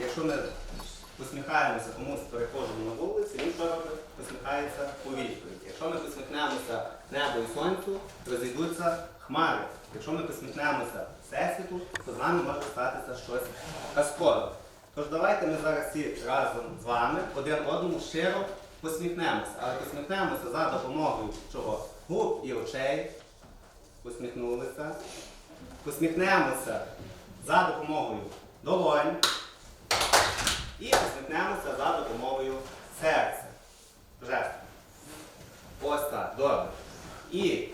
Якщо ми посміхаємося комусь перехожому на вулиці, він що робить? Посміхається у відповідь. Якщо ми посміхнемося небу і сонцю, розійдуться хмари. Якщо ми посміхнемося Всесвіту, то з нами може статися щось казкове. Тож давайте ми зараз всі разом з вами один одному щиро посміхнемося. Але посміхнемося за допомогою чого? Губ і очей. Посміхнулися. Посміхнемося за допомогою долонь. І посміхнемося за допомогою серця. Жестом. Ось так, добре. І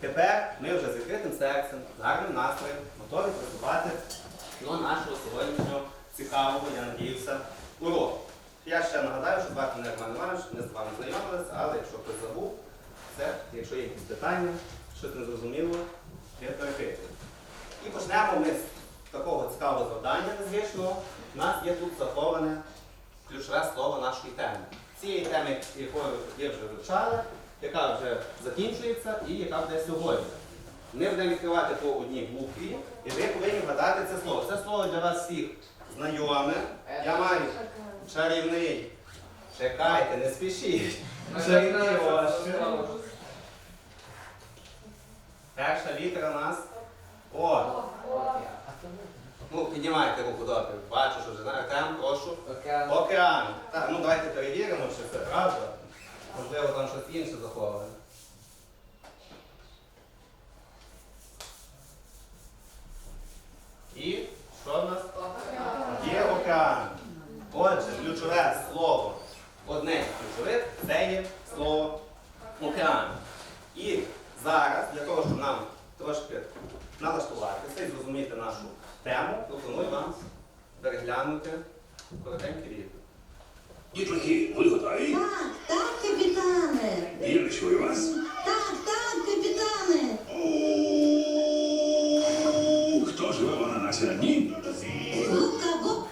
тепер ми вже з відкритим серцем, гарним настроєм, готові приступати до нашого сьогоднішнього цікавого, я надіюся, уроку. Я ще нагадаю, що звати мене Роман Іванович, ми з вами знайомилися, але якщо хтось забув, це, якщо є якісь питання, щось незрозуміло, я перепитую. І почнемо ми з такого цікавого завдання незвичного. У нас є тут заховане ключове слово нашої теми. Цієї теми, якою ви вже вивчали, яка вже закінчується і яка буде сьогодні. Ми будемо відкривати по одній букві, і ви повинні вгадати це слово. Це слово для вас всіх знайоме. Я маю чарівний. Чекайте, не спішіть. Чарівний розчин. Перша літера у нас О. Ну, піднімайте руку добре. Бачу, що вже знаю. Тем, прошу. Океан. Океан. Так, ну давайте перевіримо, чи це правда. Можливо, там щось інше заховане. І що в нас? Є океан. Отже, ключове слово. Одне з ключових це є слово океан. І зараз, для того, щоб нам трошки налаштуватися і зрозуміти нашу тему, пропоную вам переглянути коротенький відео. Дітлахи, ви готові? Так, так, капітане. Не чую вас. Так, так, капітане. У, Хто живе в ананасі на дні? Губка Боб.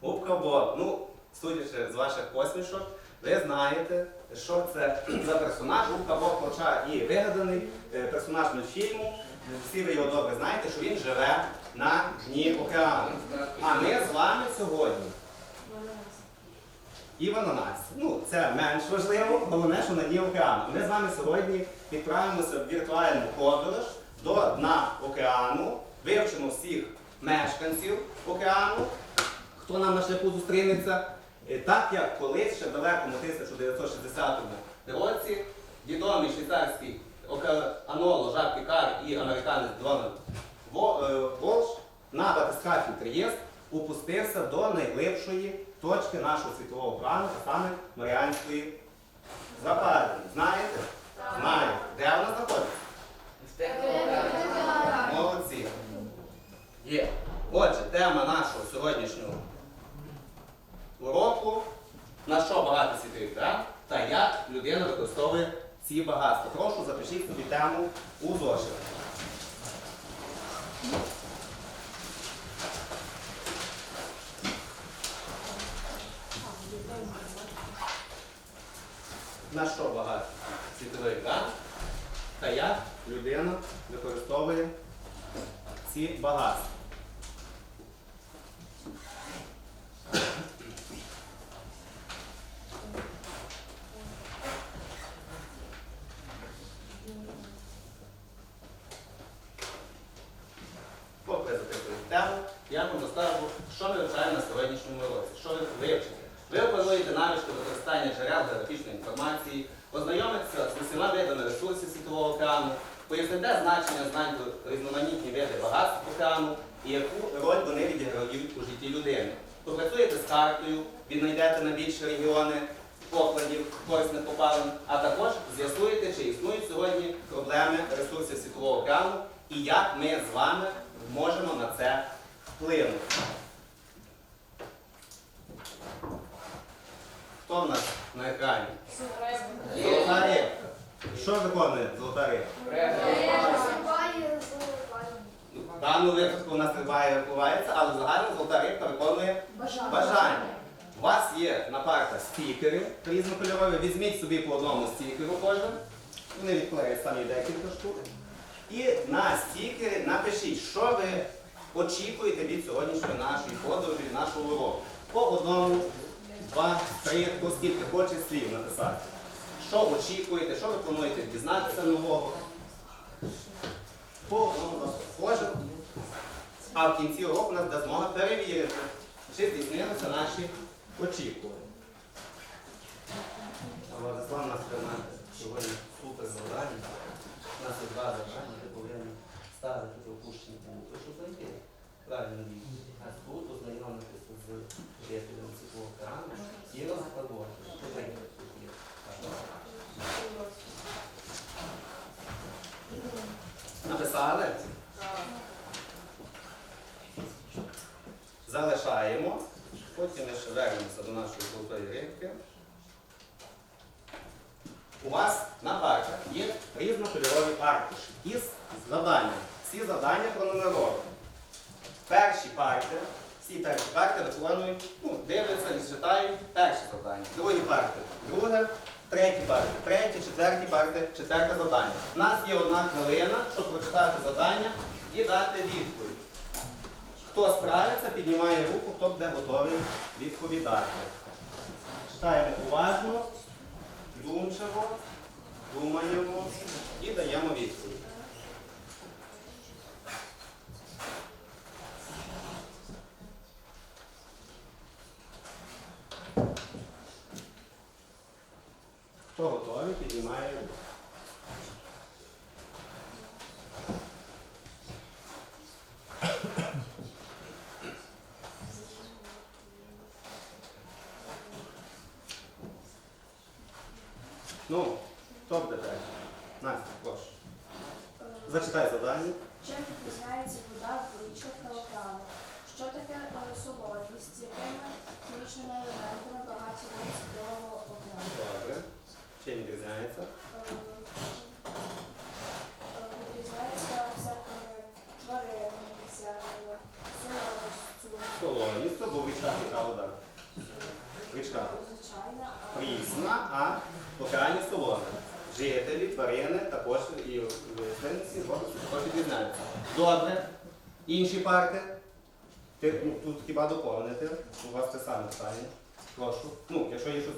Губка Боб. Ну, судячи з ваших посмішок, ви знаєте, що це за персонаж. Губка Боб, хоча і вигаданий е, персонаж мультфільму. Всі ви його добре знаєте, що він живе на дні океану. А ми з вами сьогодні. І в ананасі. Ну, це менш важливо, головне, що на дні океану. Ми з вами сьогодні відправимося в віртуальну подорож до дна океану, вивчимо всіх мешканців океану, хто нам на шляху зустрінеться. Е, Так як колись ще в далекому 1960 році відомий швейцарський океанолог Жак Пікар і американець Дональд е, Волш на батискафі Трієст упустився до найглибшої точки нашого світового плану, а саме Маріанської западини. Знаєте? Знаєте. Де вона знаходиться? Молодці. Є. Отже, тема нашого сьогоднішнього уроку на що багато світових прав та як людина використовує ці багатства. Прошу запишіть собі тему у зошит. На що багато світових прав та як людина використовує ці багатства. Я що ми вивчаємо на сьогоднішньому уроці, що ви вивчите. Ви опануєте навички використання джерел географічної інформації, ознайомитеся з усіма видами ресурсів світового океану, поясните значення знань про різноманітні види багатств океану і яку роль вони відіграють у житті людини. Попрацюєте з картою, віднайдете найбільші регіони покладів корисних попалин, а також з'ясуєте, чи існують сьогодні проблеми ресурсів світового океану і як ми з вами можемо на це вплинути. Хто в нас на екрані? Золота рибка. Що виконує золота рибка? В даному випадку у нас триває відбувається, але загально золота рибка виконує бажання. У вас є на партах стікери різнокольорові. Візьміть собі по одному стікеру кожен. Вони відклеють самі декілька штук. І на стікері напишіть, що ви очікуєте від сьогоднішньої нашої подорожі, нашого уроку. По одному, два, три, хто скільки хоче слів написати. Що очікуєте, що ви плануєте дізнатися нового. По одному кожен. А в кінці року нас дасть змога перевірити, чи здійснилися наші очікування. Владислав нас тримає сьогодні супер завдання. У нас є два завдання, ти повинен ставити опущені букви, щоб знайти правильно. А тут ознайомитися з жителем цього екрану і є? Написали? Залишаємо. Потім ми ще вернемося до нашої золотої рибки. У вас на партах є різнокольорові аркуші із завданням. Всі завдання пронумеровані. Перші парти, всі перші парти виконують, ну, дивляться і читають перші завдання. Другі парти, друге, треті парти, треті, четверті парти, четверте завдання. У нас є одна хвилина, щоб прочитати завдання і дати відповідь. Хто справиться, піднімає руку, хто буде готовий відповідати. Читаємо уважно, думчиво, думаємо і даємо відповідь. Хто готовий, піднімає руку. Ну, хто буде далі? Настя, прошу. Зачитай Чим відрізняється? Відрізняється всякими тваринами, всякими солодостю, Солоність, то був річка, яка вода. Річка. звичайна, а Прісна, а океані солона. Жителі, тварини також і виставниці також відрізняються. Добре. Інші парки. Ти, ну, тут хіба доповнити? У вас це саме питання. Прошу. Ну, якщо є щось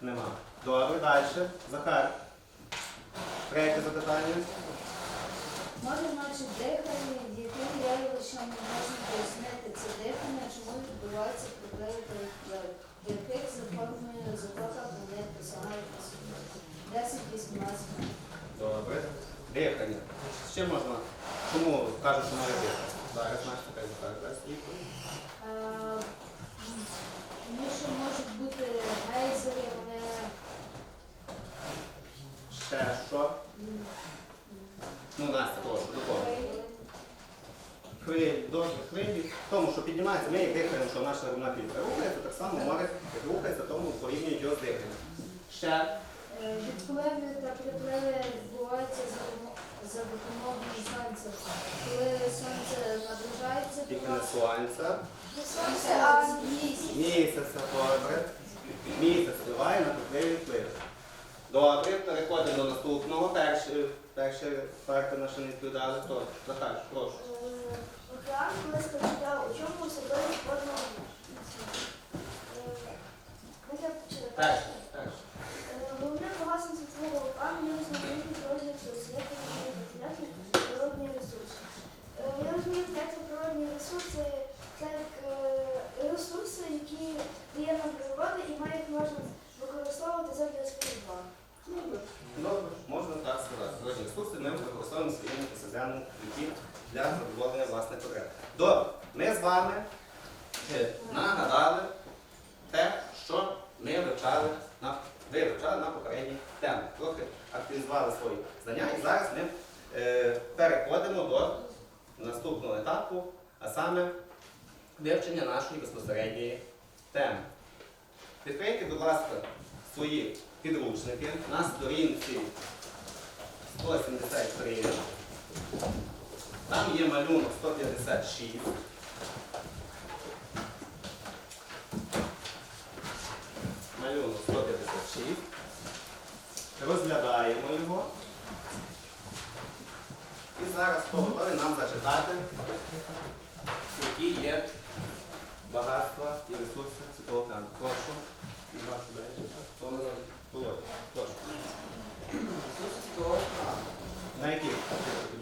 нема. Добре, далі. Захар. Третє запитання. Може, значить, дихання, яким явищам можна пояснити це дихання, чому відбуваються припливи та відпливи, яких за формою планети сягають 10-18 Добре. Дихання. Чим можна? Чому кажуть, що має дихати? Зараз наш така Захар Ще що? Ну, Настя, прошу, доповнити. Хвилі, добре, хвилі. Тому, що піднімається, ми як дихаємо, що наша рівна клітка рухається, так само море рухається, тому порівнюють його з диханням. Ще е, відпливи та припливи відбуваються за допомогою сонця. Коли сонце наближається тільки не сонця. не сонце, а місяць. Місяця, добре. Місяць впливає на припливи і впливи. Добре, переходимо до наступного. Перше, перше парти наші не відповідали. То, Захар, прошу. Океан колись почитав, у чому особливість водного? Перше, перше. Головне багатство світового океану є знаменитий розвиток соцєтних потрібних природні ресурси. Е, Я розумію, як це природні ресурси, це як е, ресурси, які дає нам природа і ми їх можна використовувати задля споживання. Добре, Добре, можна так сказати. Природні ресурси ми використовуємо в своєму повсякденному житті для задоволення власних потреб. Добре, ми з вами нагадали те, що ми вивчали на ви вивчали на попередній темі. Трохи активізували свої знання і зараз ми е, переходимо до наступного етапу, а саме вивчення нашої безпосередньої теми. Відкрийте, будь ласка, свої підручники на сторінці 173. Там є малюнок 156. Малюнок 156. Розглядаємо його. І зараз хто готовий нам зачитати, які є багатства і ресурси цього океану. Прошу. Ласка, далі. Володя, прошу. На які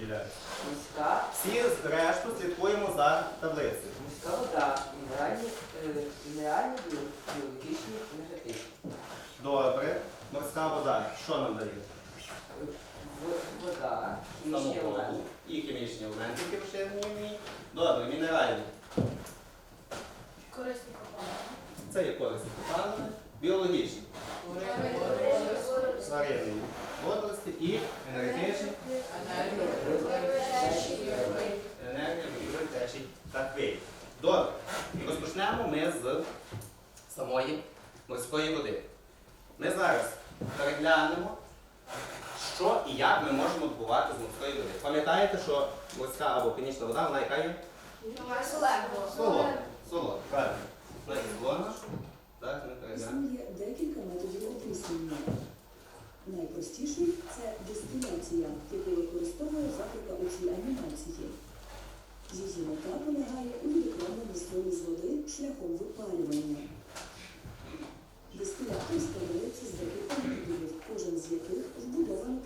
Міська, Всі решту слідкуємо за таблицею. міська вода, мінеральні, е, мінеральні, біо- біологічні, енергетичні. Добре. Морська вода. Що нам дає? В- Вода, хімічні елементи. І хімічні елементи, які розчинені в ній. Добре, мінеральні. Корисні копалини. Це є корисні копалини. Біологічні. Тваринні водорості і енергетичні. вугілля, течій. Добре. Розпочнемо ми з самої морської води. Ми зараз переглянемо, що і як ми можемо добувати з морської води. Пам'ятаєте, що морська або північна вода, вона яка є? Є солона. Так, ми переглянемо. Декілька методів описування. Найпростіший це дистиляція, яку використовує Африка у цій анімації. Її мета полягає у відокремленні солі з води шляхом випалювання. Дистилятор складається з декілька модулів, кожен з яких вбудований